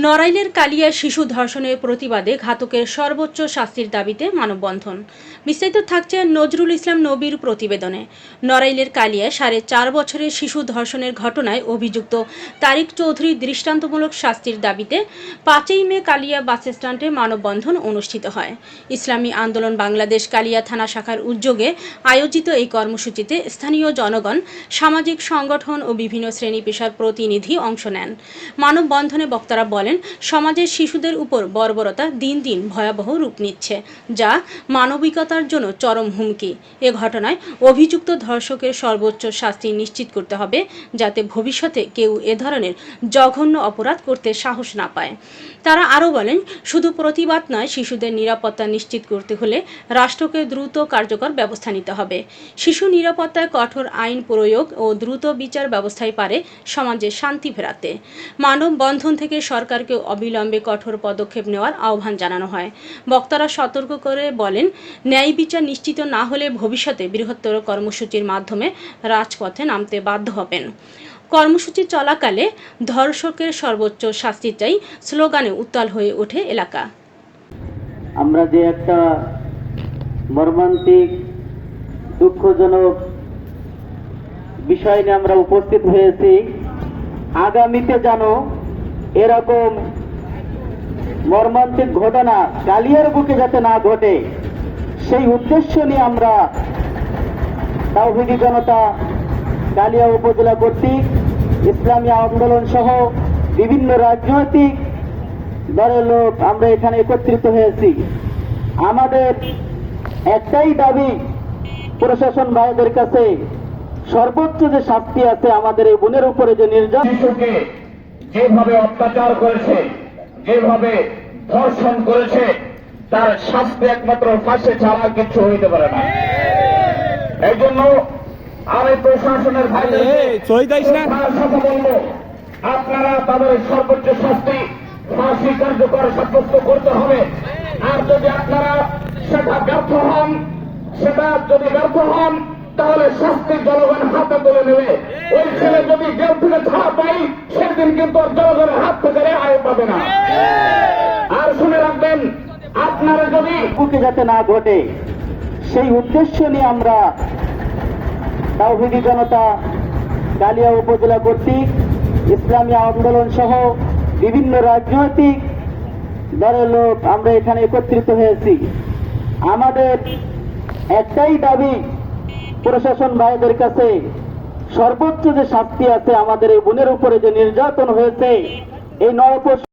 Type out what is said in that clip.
নড়াইলের কালিয়া শিশু ধর্ষণের প্রতিবাদে ঘাতকের সর্বোচ্চ শাস্তির দাবিতে মানববন্ধন। বিস্তারিত থাকছে নজরুল ইসলাম নবীর প্রতিবেদনে। নড়াইলের কালিয়ায় সাড়ে চার বছরের শিশু ধর্ষণের ঘটনায় অভিযুক্ত তারিক চৌধুরীর দৃষ্টান্তমূলক শাস্তির দাবিতে পাঁচই মে কালিয়া বাস স্ট্যান্ডে মানববন্ধন অনুষ্ঠিত হয়। ইসলামী আন্দোলন বাংলাদেশ কালিয়া থানা শাখার উদ্যোগে আয়োজিত এই কর্মসূচিতে স্থানীয় জনগণ, সামাজিক সংগঠন ও বিভিন্ন শ্রেণি পেশার প্রতিনিধি অংশ নেন। মানববন্ধনে বক্তারা বলেন, সমাজের শিশুদের উপর বর্বরতা দিন দিন ভয়াবহ রূপ নিচ্ছে, যা মানবিকতার জন্য চরম হুমকি। এ ঘটনায় অভিযুক্ত ধর্ষকের সর্বোচ্চ শাস্তি নিশ্চিত করতে হবে, যাতে ভবিষ্যতে কেউ এ ধরনের জঘন্য অপরাধ করতে সাহস না পায়। তারা আরও বলেন, শুধু প্রতিবাদ নয়, শিশুদের নিরাপত্তা নিশ্চিত করতে হলে রাষ্ট্রকে দ্রুত কার্যকর ব্যবস্থা নিতে হবে। শিশু নিরাপত্তায় কঠোর আইন প্রয়োগ ও দ্রুত বিচার ব্যবস্থায় পারে সমাজে শান্তি ফেরাতে। মানববন্ধন থেকে সরকারকে অবিলম্বে কঠোর পদক্ষেপ নেওয়ার আহ্বান জানানো হয়। বক্তারা সতর্ক করে বলেন, ন্যায় বিচার নিশ্চিত না হলে ভবিষ্যতে বৃহত্তর কর্মসূচির মাধ্যমে রাজপথে নামতে বাধ্য হবেন। কর্মসূচি চলাকালে ধর্ষকের সর্বোচ্চ শাস্তি চাই স্লোগানে উত্তাল হয়ে ওঠে এলাকা। আমরা যে একটা মর্মান্তিক, দুঃখজনক বিষয় নিয়ে আমরা উপস্থিত হয়েছি, আগামীতে যেন এরকম মর্মান্তিক ঘটনা কালিয়ার বুকে যাতে না ঘটে, সেই উদ্দেশ্য নিয়ে আমরা তাওহিদি জনতা, কালিয়া উপজেলা কর্তৃক, ইসলামী আন্দোলন সহ বিভিন্ন রাজনৈতিক দলের লোক আমরা এখানে একত্রিত হয়েছি। আমাদের একটাই দাবি প্রশাসন ভাইদের কাছে, সর্বোচ্চ যে শাস্তি আছে আমাদের এই বোনের উপরে যে নির্যাতন যেভাবে অত্যাচার করেছে যেভাবে ধর্ষণ করেছে তার শাস্তি একমাত্র ফাঁসে ছাড়া কিছু হইতে পারে না। এই জন্য আমি প্রশাসনের বলব আপনারা তাদের সর্বোচ্চ শাস্তি ফাঁসি কার্যকর সাব্যস্ত করতে হবে। আর যদি আপনারা সেটা ব্যর্থ হন সেটা যদি ব্যর্থ হন তাহলে শাস্তি জনগণ হাতে তুলে নেবে। ওই ছেলে যদি জেল থেকে কিন্তু জনগণের হাত থেকে আয় পাবে না। আর শুনে রাখবেন আপনারা যদি বুকে যাতে না ঘটে সেই উদ্দেশ্য নিয়ে আমরা তাওহিদি জনতা কালিয়া উপজেলা কর্তৃক ইসলামী আন্দোলন সহ বিভিন্ন রাজনৈতিক দলের লোক আমরা এখানে একত্রিত হয়েছি। আমাদের একটাই দাবি প্রশাসন ভাইদের কাছে সর্বোচ্চ যে শাস্তি আছে আমাদের এই বোনের উপরে যে নির্যাতন হয়েছে এই নব